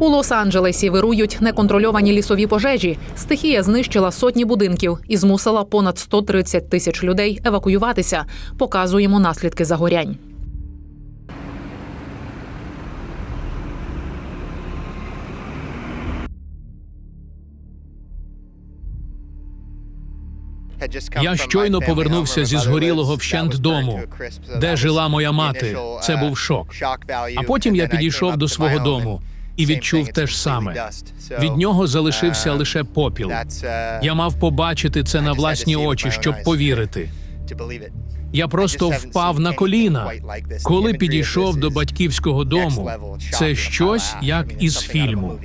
У Лос-Анджелесі вирують неконтрольовані лісові пожежі. Стихія знищила сотні будинків і змусила понад 130 тисяч людей евакуюватися. Показуємо наслідки загорянь. Я щойно повернувся зі згорілого вщент дому, де жила моя мати. Це був шок. А потім я підійшов до свого дому і відчув те ж саме. Від нього залишився лише попіл. Я мав побачити це на власні очі, щоб повірити. Я просто впав на коліна, коли підійшов до батьківського дому. Це щось як із фільму.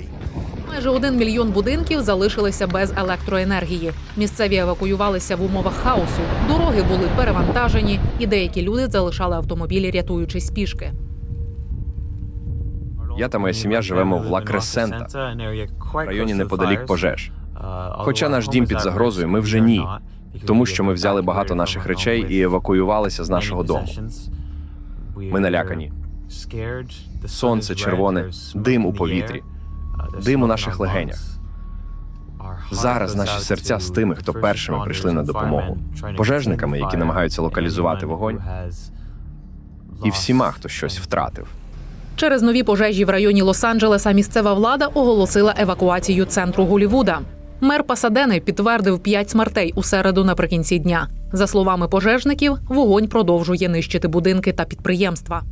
Майже один мільйон будинків залишилися без електроенергії. Місцеві евакуювалися в умовах хаосу. Дороги були перевантажені, і деякі люди залишали автомобілі, рятуючись пішки. Я та моя сім'я живемо в Ла Кресента, районі неподалік пожеж. Хоча наш дім під загрозою, ми вже ні, тому що ми взяли багато наших речей і евакуювалися з нашого дому. Ми налякані. Сонце червоне, дим у повітрі, дим у наших легенях. Зараз наші серця з тими, хто першими прийшли на допомогу, пожежниками, які намагаються локалізувати вогонь, І всіма, хто щось втратив. Через нові пожежі в районі Лос-Анджелеса місцева влада оголосила евакуацію центру Голівуда. Мер Пасадени підтвердив п'ять смертей у середу наприкінці дня. За словами пожежників, вогонь продовжує нищити будинки та підприємства.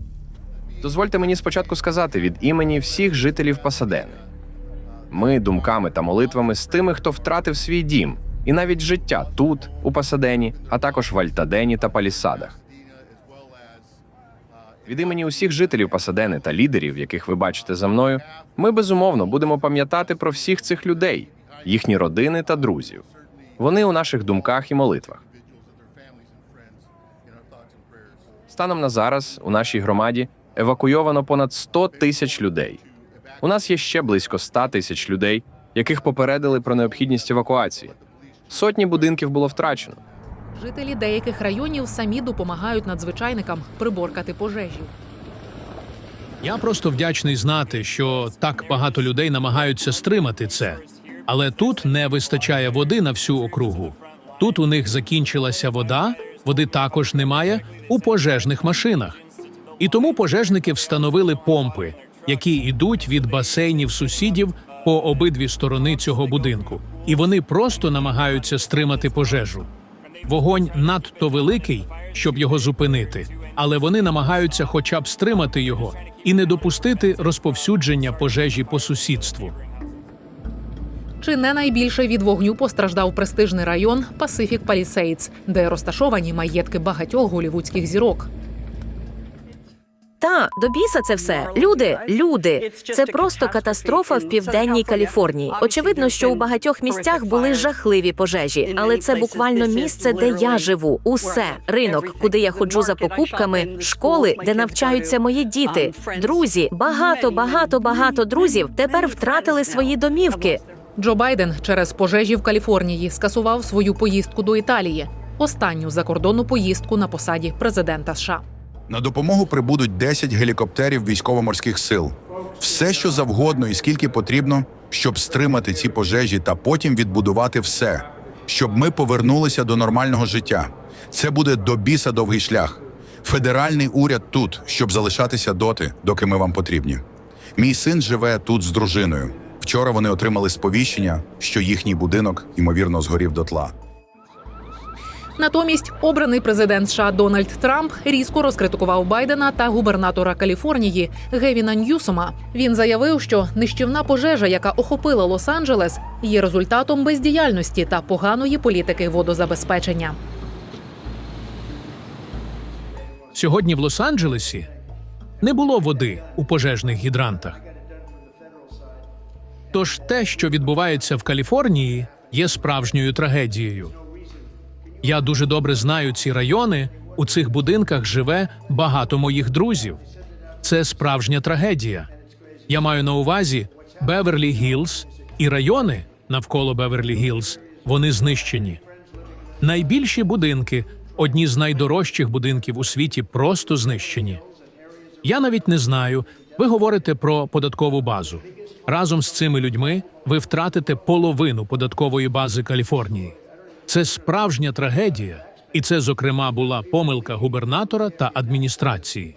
Дозвольте мені спочатку сказати від імені всіх жителів Пасадени. Ми думками та молитвами з тими, хто втратив свій дім, і навіть життя тут, у Пасадені, а також в Альтадені та Палісадах. Від імені усіх жителів Пасадени та лідерів, яких ви бачите за мною, ми безумовно будемо пам'ятати про всіх цих людей, їхні родини та друзів. Вони у наших думках і молитвах. Станом на зараз у нашій громаді евакуйовано понад 100 тисяч людей. У нас є ще близько 100 тисяч людей, яких попередили про необхідність евакуації. Сотні будинків було втрачено. Жителі деяких районів самі допомагають надзвичайникам приборкати пожежі. Я просто вдячний знати, що так багато людей намагаються стримати це. Але тут не вистачає води на всю округу. Тут у них закінчилася вода, води також немає у пожежних машинах. І тому пожежники встановили помпи, які йдуть від басейнів сусідів по обидві сторони цього будинку. І вони просто намагаються стримати пожежу. Вогонь надто великий, щоб його зупинити, але вони намагаються хоча б стримати його і не допустити розповсюдження пожежі по сусідству. Чи не найбільше від вогню постраждав престижний район Pacific Palisades, де розташовані маєтки багатьох голівудських зірок. Та до біса це все. Люди, люди. Це просто катастрофа в південній Каліфорнії. Очевидно, що у багатьох місцях були жахливі пожежі, але це буквально місце, де я живу. Усе ринок, куди я ходжу за покупками, школи, де навчаються мої діти, друзі. Багато, багато, багато друзів тепер втратили свої домівки. Джо Байден через пожежі в Каліфорнії скасував свою поїздку до Італії, останню закордонну поїздку на посаді президента США. На допомогу прибудуть 10 гелікоптерів військово-морських сил. Все, що завгодно і скільки потрібно, щоб стримати ці пожежі та потім відбудувати все, щоб ми повернулися до нормального життя. Це буде до біса довгий шлях. Федеральний уряд тут, щоб залишатися доти, доки ми вам потрібні. Мій син живе тут з дружиною. Вчора вони отримали сповіщення, що їхній будинок ймовірно згорів дотла. Натомість обраний президент США Дональд Трамп різко розкритикував Байдена та губернатора Каліфорнії Гевіна Ньюсома. Він заявив, що нищівна пожежа, яка охопила Лос-Анджелес, є результатом бездіяльності та поганої політики водозабезпечення. Сьогодні в Лос-Анджелесі не було води у пожежних гідрантах. Тож те, що відбувається в Каліфорнії, є справжньою трагедією. Я дуже добре знаю ці райони. У цих будинках живе багато моїх друзів. Це справжня трагедія. Я маю на увазі Беверлі Гілз і райони навколо Беверлі Гілз. Вони знищені. Найбільші будинки, одні з найдорожчих будинків у світі, просто знищені. Я навіть не знаю, Ви говорите про податкову базу. Разом з цими людьми ви втратите половину податкової бази Каліфорнії. Це справжня трагедія, і це, зокрема, була помилка губернатора та адміністрації.